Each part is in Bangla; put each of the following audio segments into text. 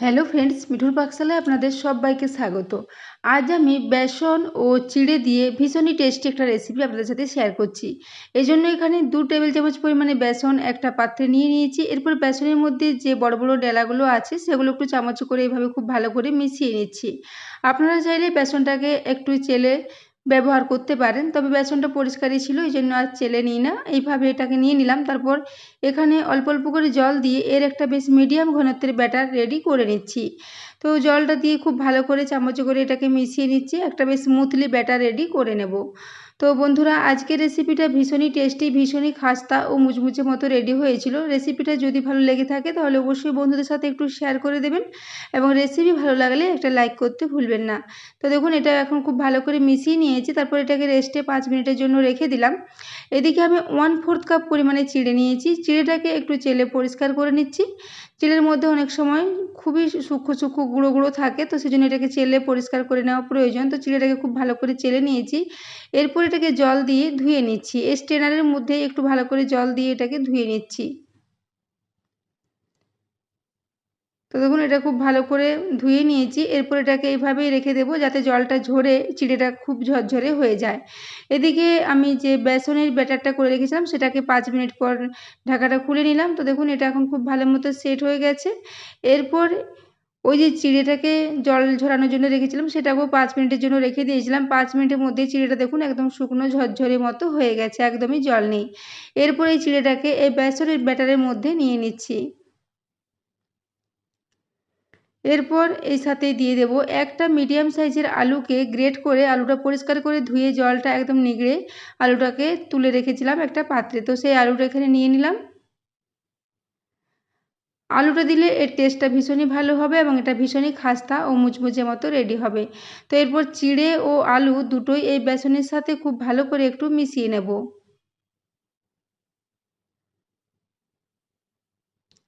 হ্যালো ফ্রেন্ডস মিঠুর পাকশালায় আপনাদের সবাইকে স্বাগত। আজ আমি বেসন ও চিড়ে দিয়ে ভীষণই টেস্টি একটা রেসিপি আপনাদের সাথে শেয়ার করছি। এই জন্য এখানে দু টেবিল চামচ পরিমাণে বেসন একটা পাত্রে নিয়ে নিয়েছি। এরপর বেসনের মধ্যে যে বড় বড় ডেলাগুলো আছে, সেগুলো একটু চামচ করে এইভাবে খুব ভালো করে মিশিয়ে নিচ্ছি। আপনারা চাইলে বেসনটাকে একটু চেলে ব্যবহার করতে পারেন। তবে বেসনটা পরিষ্কারই ছিল এই জন্য আর চেলে নিই না। এইভাবে এটাকে নিয়ে নিলাম, তারপর এখানে অল্প অল্প করে জল দিয়ে এর একটা বেশ মিডিয়াম ঘনত্বের ব্যাটার রেডি করে নিচ্ছি। তো জলটা দিয়ে খুব ভালো করে চামচ করে এটাকে মিশিয়ে নিচ্ছি, একটা বেশ স্মুথলি ব্যাটার রেডি করে নেব। তো বন্ধুরা, আজকের রেসিপিটা ভীষণই টেস্টি ভীষণই খাস্তা ও মুচমুচে মতো রেডি হয়েছিল। রেসিপিটা যদি ভালো লেগে থাকে, তাহলে অবশ্যই বন্ধুদের সাথে একটু শেয়ার করে দেবেন এবং রেসিপি ভালো লাগলে একটা লাইক করতে ভুলবেন না। তো দেখুন, এটা এখন খুব ভালো করে মিশিয়ে নিয়েছি, তারপর এটাকে রেস্টে পাঁচ মিনিটের জন্য রেখে দিলাম। এদিকে আমি ওয়ান ফোর্থ কাপ পরিমাণে চিড়ে নিয়েছি। চিড়েটাকে একটু চেলে পরিষ্কার করে নিচ্ছি। চিড়ের মধ্যে অনেক সময় খুবই সূক্ষ্ম সূক্ষ্ম গুঁড়ো গুঁড়ো থাকে, তো সেই জন্য এটাকে চেলে পরিষ্কার করে নেওয়া প্রয়োজন। তো চিলেটাকে খুব ভালো করে চেলে নিয়েছি। এরপর এটাকে জল দিয়ে ধুয়ে নিচ্ছি। স্ট্রেনারের মধ্যে একটু ভালো করে জল দিয়ে এটাকে ধুয়ে নিচ্ছি। তো দেখুন, এটা খুব ভালো করে ধুয়ে নিয়েছি। এরপর এটাকে এইভাবেই রেখে দেবো যাতে জলটা ঝরে, চিড়েটা খুব ঝরঝরে হয়ে যায়। এদিকে আমি যে বেসনের ব্যাটারটা করে রেখেছিলাম, সেটাকে পাঁচ মিনিট পর ঢাকাটা খুলে নিলাম। তো দেখুন, এটা এখন খুব ভালো মতো সেট হয়ে গেছে। এরপর ওই যে চিড়েটাকে জল ঝরানোর জন্য রেখেছিলাম, সেটাকেও পাঁচ মিনিটের জন্য রেখে দিয়েছিলাম। পাঁচ মিনিটের মধ্যেই চিড়েটা দেখুন, একদম শুকনো ঝরঝরে মতো হয়ে গেছে, একদমই জল নেই। এরপর এই চিড়েটাকে এই বেসনের ব্যাটারের মধ্যে নিয়ে নিচ্ছি। এরপর এই সাথে দিয়ে দেব। একটা মিডিয়াম সাইজের আলুকে গ্রেট করে আলুটা পরিষ্কার করে ধুয়ে জলটা একদম নিগড়ে আলুটাকে তুলে রেখেছিলাম একটা পাত্রে। তো সেই আলুটা এখানে নিয়ে নিলাম। আলুটা দিলে এর টেস্টটা ভীষণই ভালো হবে এবং এটা ভীষণই খাস্তা ও মুচমুচে মতো রেডি হবে। তো এরপর চিড়ে ও আলু দুটোই এই বেসনের সাথে খুব ভালো করে একটু মিশিয়ে নেব।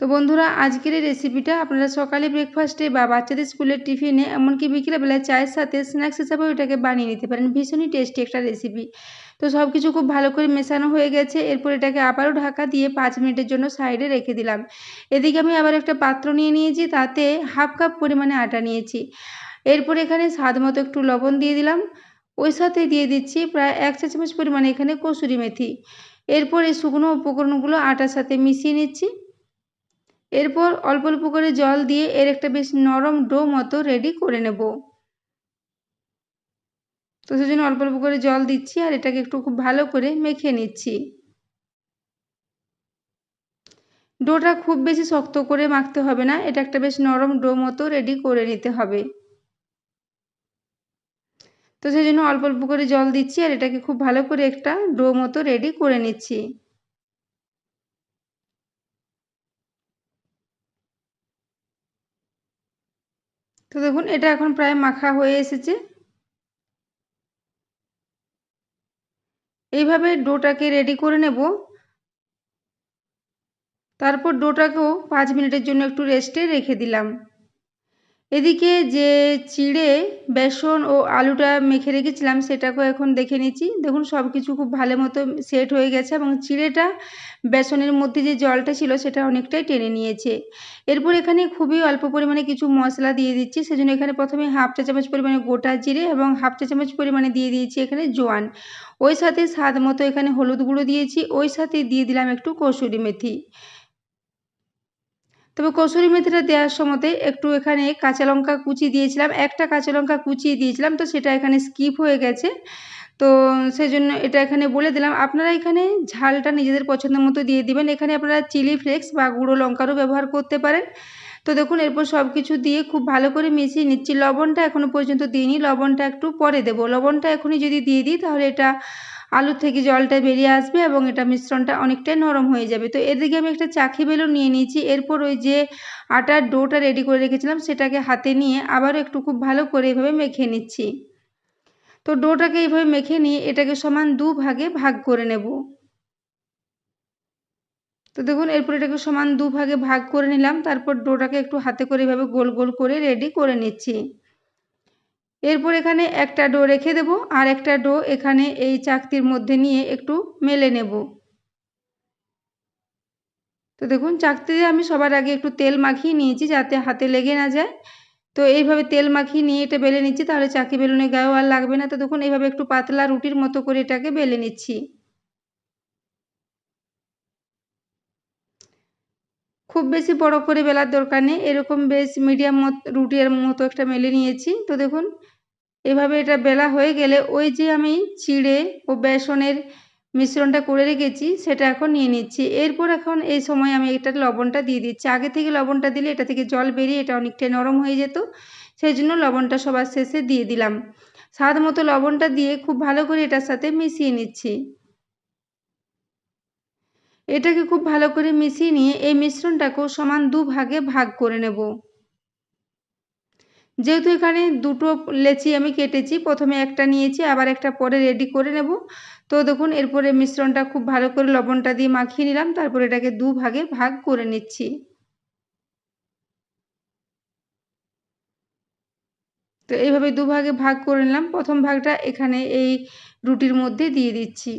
তো বন্ধুরা, আজকের এই রেসিপিটা আপনারা সকালে ব্রেকফাস্টে বা বাচ্চাদের স্কুলের টিফিনে এমনকি বিকেলবেলায় চায়ের সাথে স্ন্যাক্স হিসাবেও এটাকে বানিয়ে নিতে পারেন। ভীষণই টেস্টি একটা রেসিপি তো সব কিছু খুব ভালো করে মেশানো হয়ে গেছে। এরপর এটাকে আবারও ঢাকা দিয়ে পাঁচ মিনিটের জন্য সাইডে রেখে দিলাম। এদিকে আমি আবার একটা পাত্র নিয়ে নিয়েছি, তাতে হাফ কাপ পরিমাণে আটা নিয়েছি। এরপর এখানে স্বাদ মতো একটু লবণ দিয়ে দিলাম। ওই সাথে দিয়ে দিচ্ছি প্রায় এক চা চামচ পরিমাণে এখানে কসুরি মেথি। এরপর এই শুকনো উপকরণগুলো আটার সাথে মিশিয়ে নিচ্ছি। এরপর অল্প অল্প করে জল দিয়ে এর একটা বেশ নরম ডো মতো রেডি করে নেব। তো সেজন্য অল্প অল্প করে জল দিচ্ছি আর এটাকে একটু খুব ভালো করে মেখে নিচ্ছি। ডোটা খুব বেশি শক্ত করে মাখতে হবে না, এটা একটা বেশ নরম ডো মতো রেডি করে নিতে হবে। তো সেই জন্য অল্প অল্প করে জল দিচ্ছি আর এটাকে খুব ভালো করে একটা ডো মতো রেডি করে নিচ্ছি তো দেখুন, এটা এখন প্রায় মাখা হয়ে এসেছে। এইভাবে ডোটাকে রেডি করে নেব। তারপর ডোটাকেও পাঁচ মিনিটের জন্য একটু রেস্টে রেখে দিলাম। এদিকে যে চিড়ে, বেসন ও আলুটা মেখে রেখেছিলাম সেটাকেও এখন দেখে নিচ্ছি। দেখুন সব কিছু খুব ভালো মতো সেট হয়ে গেছে এবং চিড়েটা বেসনের মধ্যে যে জলটা ছিল সেটা অনেকটাই টেনে নিয়েছে। এরপর এখানে খুবই অল্প পরিমাণে কিছু মশলা দিয়ে দিচ্ছি। সেজন্য এখানে প্রথমে হাফ চা চামচ পরিমাণে গোটা জিরে এবং হাফ চা চামচ পরিমাণে দিয়ে দিয়েছি এখানে জোয়ান। ওই সাথে স্বাদ মতো এখানে হলুদ গুঁড়ো দিয়েছি। ওই সাথে দিয়ে দিলাম একটু কসুরি মেথি। তবে কসুরি মেথিটা দেওয়ার সময়তে একটু এখানে কাঁচা লঙ্কা কুচি দিয়েছিলাম, একটা কাঁচা লঙ্কা কুচিয়ে দিয়েছিলাম, তো সেটা এখানে স্কিপ হয়ে গেছে। তো সেই জন্য এটা এখানে বলে দিলাম, আপনারা এখানে ঝালটা নিজেদের পছন্দ মতো দিয়ে দিবেন। এখানে আপনারা চিলি ফ্লেক্স বা গুঁড়ো লঙ্কারও ব্যবহার করতে পারেন। তো দেখুন, এরপর সব কিছু দিয়ে খুব ভালো করে মিশিয়ে নিচ্ছি। লবণটা এখনও পর্যন্ত দিইনি, লবণটা একটু পরে দেবো। লবণটা এখনই যদি দিয়ে দিই, তাহলে এটা আলু থেকে জলটা বেরিয়ে আসবে এবং এটা মিশ্রণটা অনেকটাই নরম হয়ে যাবে। তো এদিকে আমি একটা চাখি বেলুন নিয়ে নিয়েছি। এরপর ওই যে আটার ডোটা রেডি করে রেখেছিলাম, সেটাকে হাতে নিয়ে আবারও একটু খুব ভালো করে এভাবে মেখে নিচ্ছি। তো ডোটাকে এইভাবে মেখে নিয়ে এটাকে সমান দু ভাগে ভাগ করে নেব। তো দেখুন, এরপর এটাকে সমান দু ভাগে ভাগ করে নিলাম। তারপর ডোটাকে একটু হাতে করে এভাবে গোল গোল করে রেডি করে নিচ্ছি। এরপর এখানে একটা ডো রেখে দেব আর একটা ডো এখানে এই চাকতির মধ্যে নিয়ে একটু মেলে নেব। তো দেখুন, চাকতিতে আমি সবার আগে একটু তেল মাখিয়ে নিয়েছি যাতে হাতে লেগে না যায়। তো এইভাবে তেল মাখিয়ে নিয়ে এটা বেলে নিচ্ছি, তাহলে চাকি বেলুনে গায়েও আর লাগবে না। তো দেখুন, এইভাবে একটু পাতলা রুটির মতো করে এটাকে বেলে নিচ্ছি। খুব বেশি বড় করে বেলার দরকার নেই। এরকম বেশ মিডিয়াম মত, রুটির মতো একটা মেলে নিয়েছি। তো দেখুন, এভাবে এটা বেলা হয়ে গেলে ওই যে আমি চিড়ে ও বেসনের মিশ্রণটা করে রেখেছি, সেটা এখন নিয়ে নিচ্ছি। এরপর এখন এই সময় আমি এটা লবণটা দিয়ে দিচ্ছি। আগে থেকে লবণটা দিলে এটা থেকে জল বেরিয়ে এটা অনেকটাই নরম হয়ে যেত। সেই জন্য লবণটা সবার শেষে দিয়ে দিলাম। স্বাদ মতো লবণটা দিয়ে খুব ভালো করে এটার সাথে মিশিয়ে নিচ্ছি। এটাকে খুব ভালো করে মিশিয়ে নিয়ে এই মিশ্রণটাকেও সমান দু ভাগে ভাগ করে নেব। যেহেতু এখানে দুটো লেচি আমি কেটেছি, প্রথমে একটা নিয়েছি, আবার একটা পরে রেডি করে নেব। তো দেখুন, এরপরে মিশ্রণটা খুব ভালো করে লবণটা দিয়ে মাখিয়ে নিলাম, তারপর এটাকে দু ভাগে ভাগ করে নিচ্ছি। তো এইভাবে দুভাগে ভাগ করে নিলাম। প্রথম ভাগটা এখানে এই রুটির মধ্যে দিয়ে দিচ্ছি।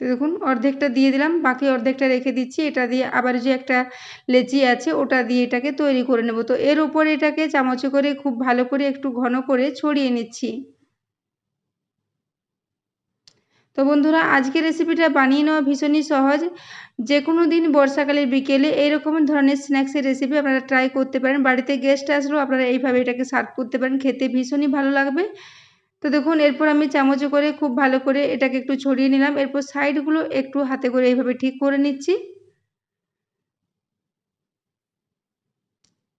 তো দেখুন, অর্ধেকটা দিয়ে দিলাম, বাকি অর্ধেকটা রেখে দিচ্ছি। এটা দিয়ে আবার যে একটা লেচি আছে, ওটা দিয়ে এটাকে তৈরি করে নেব। তো এর উপরে এটাকে চামচে করে খুব ভালো করে একটু ঘন করে ছড়িয়ে নিচ্ছি। তো বন্ধুরা, আজকের রেসিপিটা বানিয়ে নেওয়া ভীষণই সহজ। যে কোনো দিন বর্ষাকালের বিকেলে এইরকম ধরনের স্ন্যাক্সের রেসিপি আপনারা ট্রাই করতে পারেন। বাড়িতে গেস্ট আসলেও আপনারা এইভাবে এটাকে সার্ভ করতে পারেন। খেতে ভীষণই ভালো লাগবে। তো দেখুন, এরপর আমি চামচে করে খুব ভালো করে এটাকে একটু ছড়িয়ে নিলাম। এরপর সাইডগুলো একটু হাতে করে এইভাবে ঠিক করে নিচ্ছি।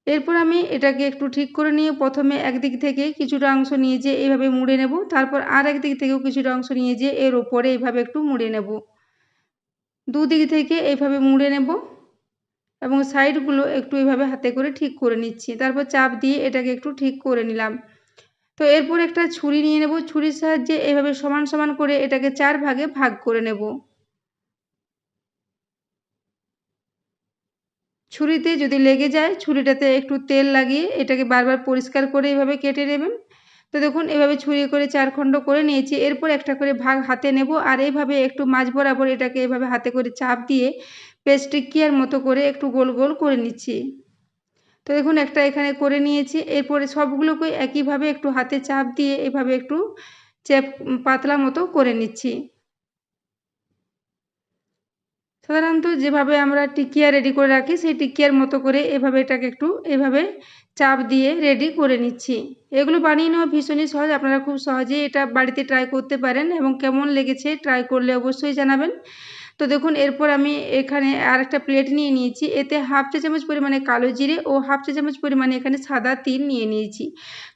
এরপর আমি এটাকে একটু ঠিক করে নিয়ে প্রথমে একদিক থেকে কিছুটা অংশ নিয়ে যে এইভাবে মুড়ে নেব। তারপর আর একদিক থেকেও কিছুটা অংশ নিয়ে যে এর ওপরে এইভাবে একটু মুড়ে নেব। দুদিক থেকে এইভাবে মুড়ে নেব এবং সাইডগুলো একটু এইভাবে হাতে করে ঠিক করে নিচ্ছি। তারপর চাপ দিয়ে এটাকে একটু ঠিক করে নিলাম। তো এরপর একটা ছুরি নিয়ে নেব। ছুরির সাহায্যে এভাবে সমান সমান করে এটাকে চার ভাগে ভাগ করে নেব। ছুরিতে যদি লেগে যায়, ছুরিটাতে একটু তেল লাগিয়ে এটাকে বারবার পরিষ্কার করে এভাবে কেটে নেবেন। তো দেখুন, এভাবে ছুরি করে চার খণ্ড করে নিয়েছি। এরপর একটা করে ভাগ হাতে নেব আর এইভাবে একটু মাঝ বরাবর এটাকে এভাবে হাতে করে চাপ দিয়ে পেস্ট্রিকিয়ার মতো করে একটু গোল গোল করে নিচ্ছি। তো দেখুন একটা এখানে করে নিয়েছি। এরপরে সবগুলোকে একইভাবে একটু হাতে চাপ দিয়ে এভাবে একটু চেপ পাতলা মতো করে নিচ্ছি। সাধারণত যেভাবে আমরা টিকিয়া রেডি করে রাখি, সেই টিকিয়ার মতো করে এভাবে এটাকে একটু এভাবে চাপ দিয়ে রেডি করে নিচ্ছি। এগুলো বানিয়ে নেওয়া ভীষণই সহজ। আপনারা খুব সহজেই এটা বাড়িতে ট্রাই করতে পারেন এবং কেমন লেগেছে ট্রাই করলে অবশ্যই জানাবেন। তো দেখুন, এরপর আমি এখানে আর একটা প্লেট নিয়ে নিয়েছি। এতে হাফ চা চামচ পরিমাণে কালো জিরে ও হাফ চা চামচ পরিমাণে এখানে সাদা তিল নিয়ে নিয়েছি।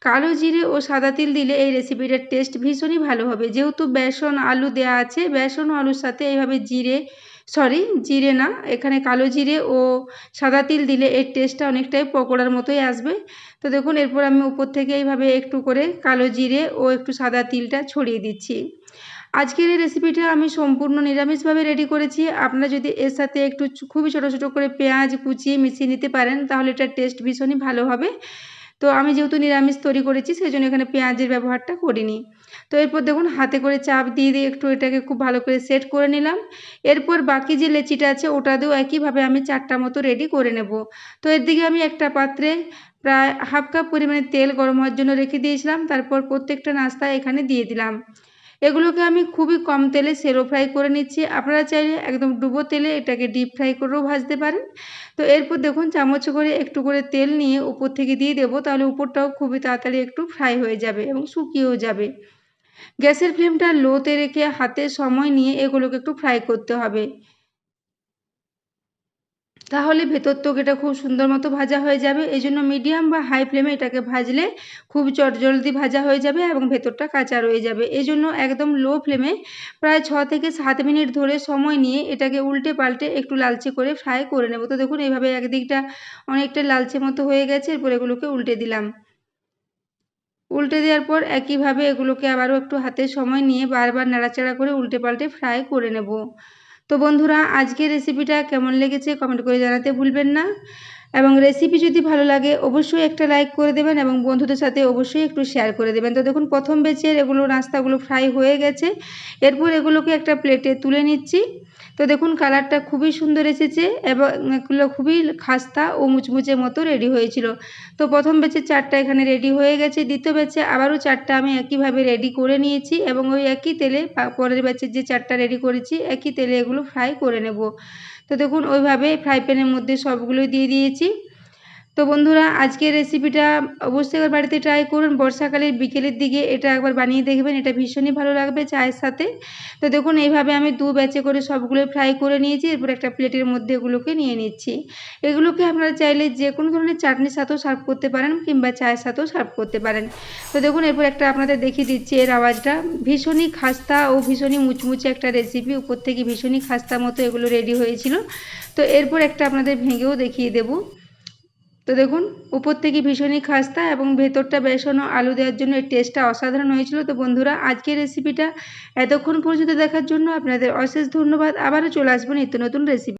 কালো জিরে ও সাদা তিল দিলে এই রেসিপিটার টেস্ট ভীষণই ভালো হবে। যেহেতু বেসন, আলু দেওয়া আছে, বেসন আলুর সাথে এইভাবে জিরে সরি জিরে না, এখানে কালো জিরে ও সাদা তিল দিলে এর টেস্টটা অনেকটাই পকোড়ার মতোই আসবে। তো দেখুন, এরপর আমি উপর থেকে এইভাবে একটু করে কালো জিরে ও একটু সাদা তিলটা ছড়িয়ে দিচ্ছি। আজকের এই রেসিপিটা আমি সম্পূর্ণ নিরামিষভাবে রেডি করেছি। আপনারা যদি এর সাথে একটু খুবই ছোটো ছোটো করে পেঁয়াজ কুচিয়ে মিশিয়ে নিতে পারেন, তাহলে এটার টেস্ট ভীষণই ভালো হবে। তো আমি যেহেতু নিরামিষ তৈরি করেছি সেই জন্য এখানে পেঁয়াজের ব্যবহারটা করিনি। তো এরপর দেখুন, হাতে করে চাপ দিয়ে দিয়ে একটু এটাকে খুব ভালো করে সেট করে নিলাম। এরপর বাকি যে লেচিটা আছে ওটা দিয়েও একইভাবে আমি চারটা মতো রেডি করে নেব। তো এর দিকে আমি একটা পাত্রে প্রায় হাফ কাপ পরিমাণে তেল গরম হওয়ার জন্য রেখে দিয়েছিলাম। তারপর প্রত্যেকটা নাস্তা এখানে দিয়ে দিলাম। এগুলোকে আমি খুবই কম তেলে সেরো ফ্রাই করে নিচ্ছি। আপনারা চাইলে একদম ডুবো তেলে এটাকে ডিপ ফ্রাই করেও ভাজতে পারেন। তো এরপর দেখুন চামচ করে একটু করে তেল নিয়ে উপর থেকে দিয়ে দেবো, তাহলে উপরটাও খুবই তাড়াতাড়ি একটু ফ্রাই হয়ে যাবে এবং শুকিয়েও যাবে। গ্যাসের ফ্লেমটা লোতে রেখে হাতে সময় নিয়ে এগুলোকে একটু ফ্রাই করতে হবে। তাহলে ভেতর তো এটা খুব সুন্দর মতো ভাজা হয়ে যাবে। এই জন্য মিডিয়াম বা হাই ফ্লেমে এটাকে ভাজলে খুব জলদি ভাজা হয়ে যাবে এবং ভেতরটা কাঁচা রয়ে যাবে। এই জন্য একদম লো ফ্লেমে প্রায় ছ থেকে সাত মিনিট ধরে সময় নিয়ে এটাকে উল্টে পাল্টে একটু লালচে করে ফ্রাই করে নেব। তো দেখুন, এইভাবে একদিকটা অনেকটা লালচে মতো হয়ে গেছে। এরপর এগুলোকে উল্টে দিলাম। উল্টে দেওয়ার পর একইভাবে এগুলোকে আবারও একটু হাতে সময় নিয়ে বারবার নাড়াচাড়া করে উল্টে পাল্টে ফ্রাই করে নেব। তো বন্ধুরা আজকের রেসিপিটা কেমন লেগেছে কমেন্ট করে জানাতে ভুলবেন না। এবং রেসিপি যদি ভালো লাগে, অবশ্যই একটা লাইক করে দেবেন এবং বন্ধুদের সাথে অবশ্যই একটু শেয়ার করে দেবেন। তো দেখুন, প্রথম বেচের এগুলো নাস্তাগুলো ফ্রাই হয়ে গেছে। এরপর এগুলোকে একটা প্লেটে তুলে নিচ্ছি। তো দেখুন কালারটা খুবই সুন্দর এসেছে এবং এগুলো খুবই খাস্তা ও মুচমুচে মতো রেডি হয়েছিল। তো প্রথম ব্যাচে চারটা এখানে রেডি হয়ে গেছে। দ্বিতীয় বেচে আবারও চারটা আমি একইভাবে রেডি করে নিয়েছি এবং ওই একই তেলে পরের ব্যাচের যে চারটা রেডি করেছি, একই তেলে এগুলো ফ্রাই করে নেব। তো দেখুন ওইভাবে ফ্রাই প্যানের মধ্যে সবগুলোই দিয়ে দিয়েছি। তো বন্ধুরা, আজকের রেসিপিটা অবশ্যই একবার বাড়িতে ট্রাই করুন। বর্ষাকালের বিকেলের দিকে এটা একবার বানিয়ে দেখবেন, এটা ভীষণই ভালো লাগবে চায়ের সাথে। তো দেখুন, এইভাবে আমি দু ব্যাচে করে সবগুলো ফ্রাই করে নিয়েছি, এরপর একটা প্লেটের মধ্যে এগুলোকে নিয়ে নিচ্ছি। এগুলোকে আপনারা চাইলে যে কোনো ধরনের চাটনির সাথেও সার্ভ করতে পারেন কিংবা চায়ের সাথেও সার্ভ করতে পারেন। তো দেখুন, এরপর একটা আপনাদের দেখিয়ে দিচ্ছি এর আওয়াজটা। ভীষণই খাস্তা ও ভীষণই মুচমুচে একটা রেসিপি উপর থেকে ভীষণই খাস্তা মতো এগুলো রেডি হয়েছিল। তো এরপর একটা আপনাদের ভেঙেও দেখিয়ে দেবো। তো দেখুন, উপর থেকে ভীষণই খাস্তা এবং ভেতরটা বেসন আলু দেওয়ার জন্য এই টেস্টটা অসাধারণ হয়েছিল। তো বন্ধুরা, আজকের রেসিপিটা এতক্ষণ পর্যন্ত দেখার জন্য আপনাদের অশেষ ধন্যবাদ। আবারও চলে আসব নিত্য নতুন রেসিপি